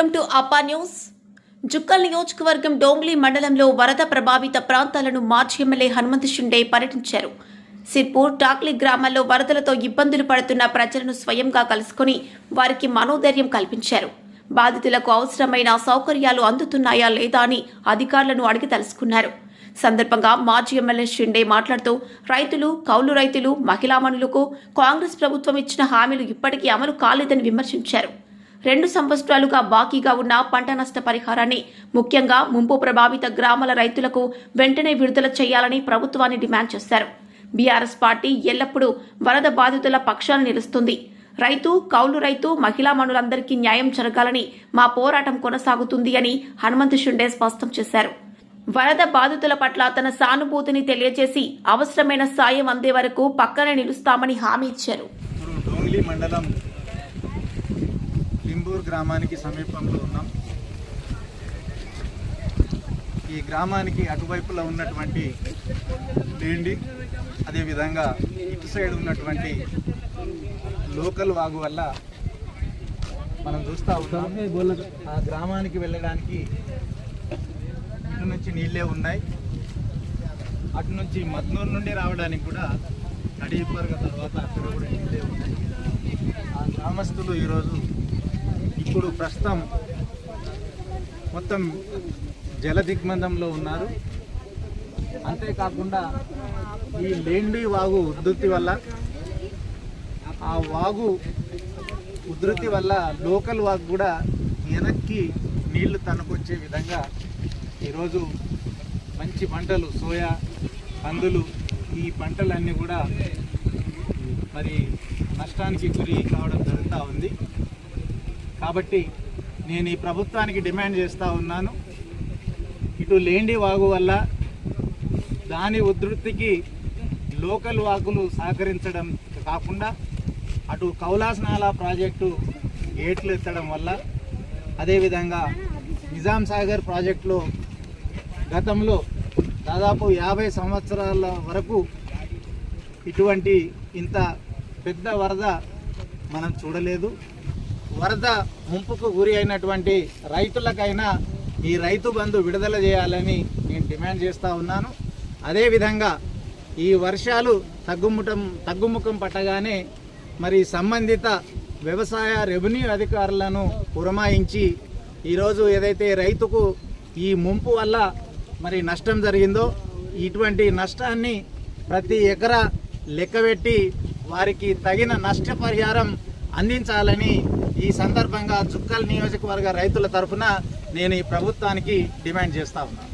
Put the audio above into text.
అప్పా న్యూస్. జుక్కల్ నియోజకవర్గం డోంగ్లీ మండలంలో వరద ప్రభావిత ప్రాంతాలను మాజీ ఎమ్మెల్యే హనుమంత్ షిండే పర్యటించారు. సిర్పూర్ టాక్లీ గ్రామాల్లో వరదలతో ఇబ్బందులు పడుతున్న ప్రజలను స్వయంగా కలుసుకుని వారికి మనోధైర్యం కల్పించారు. బాధితులకు అవసరమైన సౌకర్యాలు అందుతున్నాయా లేదా అని అధికారులను అడిగి తెలుసుకున్నారు. సందర్భంగా మాజీ ఎమ్మెల్యే షిండే మాట్లాడుతూ రైతులు కౌలు రైతులు మహిళామణులకు కాంగ్రెస్ ప్రభుత్వం ఇచ్చిన హామీలు ఇప్పటికీ అమలు కాలేదని విమర్శించారు. రెండు సంవత్సరాలుగా బాకీగా ఉన్న పంట నష్ట పరిహారాన్ని ముఖ్యంగా ముంపు ప్రభావిత గ్రామాల రైతులకు వెంటనే విడుదల చేయాలని ప్రభుత్వాన్ని డిమాండ్ చేశారు. బీఆర్ఎస్ పార్టీ ఎల్లప్పుడూ వరద బాధితుల పక్షాన్ని నిలుస్తుంది. రైతు కౌలు రైతు మహిళా మనులందరికీ న్యాయం జరగాలని మా పోరాటం కొనసాగుతుంది అని హనుమంత్ షుండే స్పష్టం చేశారు. వరద బాధితుల పట్ల తన సానుభూతిని తెలియజేసి అవసరమైన సాయం అందే వరకు పక్కనే నిలుస్తామని హామీ ఇచ్చారు. మండలం లింబూర్ గ్రామానికి సమీపంలో ఉన్నాం. ఈ గ్రామానికి అటువైపులో ఉన్నటువంటి లేండి అదేవిధంగా ఇటు సైడ్ ఉన్నటువంటి లోకల్ వాగు వల్ల మనం చూస్తూ ఉంటాం ఆ గ్రామానికి వెళ్ళడానికి ఇటు నుంచి నీళ్ళే ఉన్నాయి. అటు నుంచి మద్నూరు నుండి రావడానికి కూడా అడిగిపరగ తర్వాత అక్కడ కూడా నీళ్ళే ఉన్నాయి. ఆ గ్రామస్తులు ఈరోజు ఇప్పుడు ప్రస్తుతం మొత్తం జల దిగ్బంధంలో ఉన్నారు. అంతేకాకుండా ఈ లేండి వాగు ఉధృతి వల్ల ఆ వాగు ఉధృతి వల్ల లోకల్ వాగు కూడా వెనక్కి నీళ్ళు తనకొచ్చే విధంగా ఈరోజు మంచి పంటలు సోయా కందులు ఈ పంటలన్నీ కూడా మరి నష్టానికి గురి కావడం జరుగుతూ ఉంది. కాబట్టి నేను ఈ ప్రభుత్వానికి డిమాండ్ చేస్తూ ఉన్నాను. ఇటు లేండి వాగు వల్ల దాని ఉధృతికి లోకల్ వాగులు సహకరించడం కాకుండా అటు కౌలాస్ నాలా ప్రాజెక్టు గేట్లు ఎత్తడం వల్ల అదేవిధంగా నిజాం సాగర్ ప్రాజెక్టులో గతంలో దాదాపు యాభై సంవత్సరాల వరకు ఇటువంటి ఇంత పెద్ద వరద మనం చూడలేదు. వరద ముంపుకు గురి అయినటువంటి రైతులకైనా ఈ రైతు బంధు విడుదల చేయాలని నేను డిమాండ్ చేస్తూ ఉన్నాను. అదేవిధంగా ఈ వర్షాలు తగ్గుముఖం తగ్గుముఖం పట్టగానే మరి సంబంధిత వ్యవసాయ రెవెన్యూ అధికారులను పురమాయించి ఈరోజు ఏదైతే రైతుకు ఈ ముంపు వల్ల మరి నష్టం జరిగిందో ఇటువంటి నష్టాన్ని ప్రతి ఎకరా లెక్కబెట్టి వారికి తగిన నష్టపరిహారం అందించాలని ఈ సందర్భంగా చుక్కల నియోజకవర్గ రైతుల తరఫున నేను ఈ ప్రభుత్వానికి డిమాండ్ చేస్తా ఉన్నాను